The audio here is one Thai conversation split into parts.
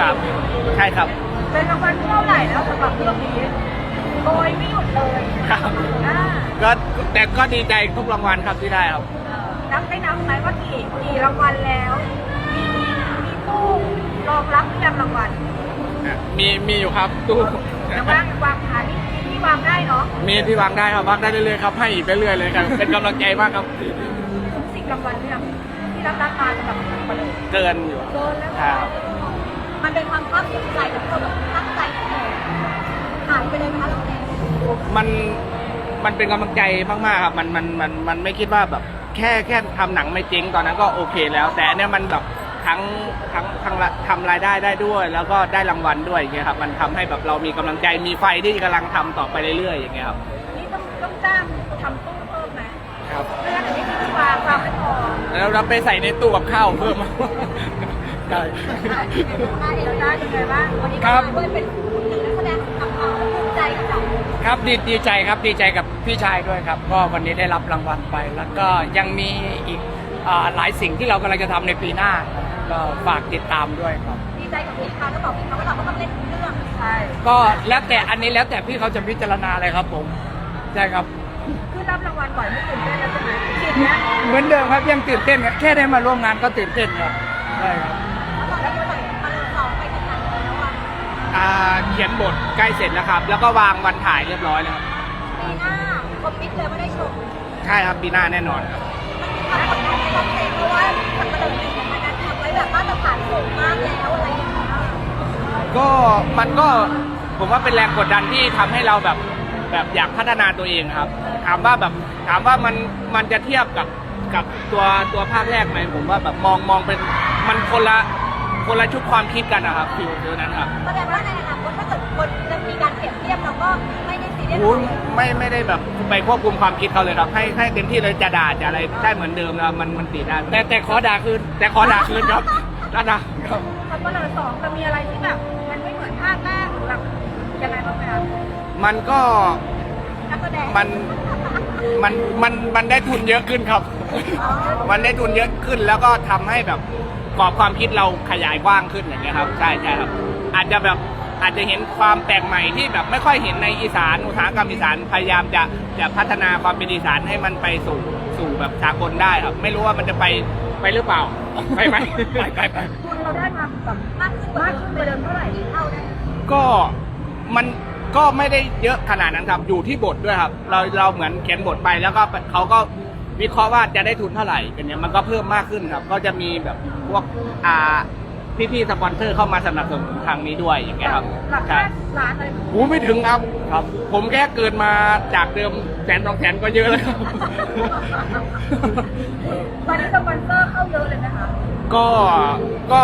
กับใช่ครับ เป็นรางวัลเท่าไหร่แล้วสำหรับเรื่องนี้โดยไม่หยุดเลยครับ อ่าก็แต่ก็ดีใจทุกรางวัลครับที่ได้ครับนับได้นับไหมว่ากี่กี่รางวัลแล้วมีมีมีตู้รองรับหรือยังรางวัลมีมีอยู่ครับตู้แต่ว่างวางขาที่ที่วางได้เนาะมีที่วางได้ครับวางได้เรื่อยๆครับให้อีกเรื่อยๆเลยครับเป็นกำลังใจมากครับทุกสิ่งรางวัลเนี่ยที่รับรับมาสำหรับมาเลยเกินอยู่โดนแล้วครับ มันเป็นความภาคภูมิใจกับเราแบบตั้งใจทำหายไปเลยไหมคะเราเองมันมันเป็นกำลังใจมากๆครับมันมันมันมันไม่คิดว่าแบบแค่แค่ทำหนังไม่เจ๊งตอนนั้นก็โอเคแล้ว แต่อันเนี้ยมันแบบทั้งทั้งทั้งละทำรายได้ได้ด้วย แล้วก็ได้รางวัลด้วยอย่างเงี้ยครับมันทำให้แบบเรามีกำลังใจมีไฟที่กำลังทำต่อไปเรื่อยๆอย่างเงี้ยครับนี่ต้องต้องจ้างทำตู้เพิ่มไหมครับ ไม่งั้นเดี๋ยวไม่มีที่วางวางไม่พอ แล้วเราไปใส่ในตู้กับข้าวเพิ่ม ได้ ได้เราได้ยังไงบ้างวันนี้ครัก็บด้วยเป็นหนึ่งนักแสดงทำเอาภูมิใจกับเราครับดีดีใจครับดีใจกับพี่ชายด้วยครับ ก็วันนี้ได้รับรางวัลไป แล้วก็ยังมีอีกอ่าหลายสิ่งที่เรากำลังจะทำในปีหน้า ก็ฝากติดตามด้วยครับ ดีใจกับพี่เขาแล้วบอกพี่เขาว่าเราก็ต้องเล่นทุกเรื่องใช่ก็แล้วแต่อันนี้แล้วแต่พี่เขาจะพิจารณาเลยครับผมใช่ครับ คือรับรางวัลบ่อยไม่ตื่นเต้นแล้วใช่ไหมจริงนะเหมือนเดิมครับยังตื่นเต้นครับแค่ได้มาร่วมงานก็ตื่นเต้นครับใช่ครับ ขียนบทใกล้เสร็จแล้วครับ แล้วก็วางวันถ่ายเรียบร้อยแล้วครับปีหน้าคอมมิตเลยไม่ได้ชมใช่ครับปีหน้าแน่นอนครับมันกดดันในคอนเทนต์เพราะว่าทำกระโดดเนี่ยมันนั้นทำไว้แบบมาตรฐานสูงมากแล้วอะไรอย่างเงี้ยก็มันก็ผมว่าเป็นแรงกดดันที่ทำให้เราแบบแบบอยากพัฒนาตัวเองครับ ถามว่าแบบถามว่ามันมันจะเทียบกับกับตัวตัวภาคแรกไหมผมว่าแบบมองมองเป็นมันคนละ คนละชุดความคิดกันนะครับฟิวฟิวนั้นครับแสดงว่าในอนาคตถ้าเกิดคนจะมีการเปรียบเทียบเราก็ไม่ได้ซีเรียสโอ้ยไม่ไม่ได้แบบไปควบคุมความคิดเขาเลยครับ ให้ให้เต็มที่เลยจะด่าจะอะไรได้เหมือนเดิมแล้วมันมันตีได้แต่แต่ขอด่าคืนแต่ขอด่าคืนครับด่าด่าครับ คำว่าเราสองจะมีอะไรที่แบบ มันไม่เหมือนภาคแรกหรือแบบยังไงบ้างไหมคะมันก็นักแสดงมันมันมันมันได้ทุนเยอะขึ้นครับ มันได้ทุนเยอะขึ้นแล้วก็ทำให้แบบ กรอบความคิดเราขยายกว้างขึ้นอย่างเงี้ยครับใช่ใช่ครับ อาจจะแบบอาจจะเห็นความแปลกใหม่ที่แบบไม่ค่อยเห็นในอีสานอุตสาหกรรมอีสานพยายามจะจะพัฒนาความเป็นอีสานให้มันไปสู่สู่แบบสากลได้ครับ ไม่รู้ว่ามันจะไปไปหรือเปล่า ไปไหมไปไปไปทุนเราได้มาแบบมากขึ้นมากขึ้นกว่าเดิมเท่าไหร่เท่าได้ก็มันก็ไม่ได้เยอะขนาดนั้นครับ อยู่ที่บทด้วยครับ เราเราเหมือนเขียนบทไปแล้วก็เขาก็ วิเคราะห์ว่าจะได้ทุนเท่าไหร่กันเนี้ยมันก็เพิ่มมากขึ้นครับ ก็จะมีแบบพวกอ่าพี่ๆสปอนเซอร์เข้ามาสนับสนุนทางนี้ด้วยอย่างเงี้ยครับหลักใช่ ห้าสิบล้านอะไรโอ้ไม่ถึงครับ ครับ ผมแค่เกินมาจากเดิมแสนสองแสนก็เยอะแล้วครับ ตอนนี้สปอนเซอร์เข้าเยอะเลยนะคะก็ก็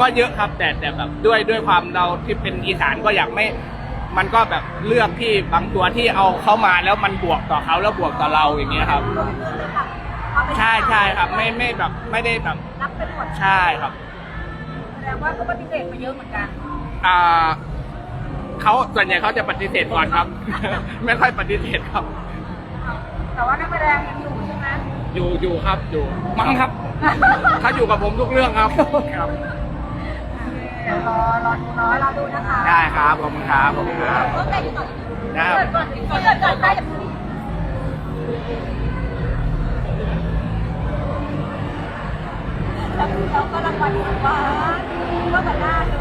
ก็เยอะครับแต่แต่แบบด้วยด้วยความเราที่เป็นอีสานก็อยากไม่ มันก็แบบเลือกที่บางตัวที่เอาเข้ามาแล้วมันบวกต่อเขาแล้วบวกต่อเราอย่างเงี้ยครับรวมถึงเลยค่ะเอาไปใช่ใช่ครับไม่ไม่แบบไม่ได้แบบรับไปหมดใช่ครับแสดงว่าเขาปฏิเสธมาเยอะเหมือนกันอ่าเขาส่วนใหญ่เขาจะปฏิเสธก่อนครับ ไม่ค่อยปฏิเสธครับ แต่ว่านักแสดงยังอยู่ใช่ไหมอยู่อยู่ครับอยู่มั้งครับเขาอยู่กับผมทุกเรื่องครับครับ เดี๋ยวรอรอดูเนาะรอดูนะคะได้ครับ ขอบคุณครับ ขอบคุณครับก็ได้อยู่ก่อนได้เกิดก่อนเกิดก่อนได้อย่างนี้แล้วก็รางวัลว่า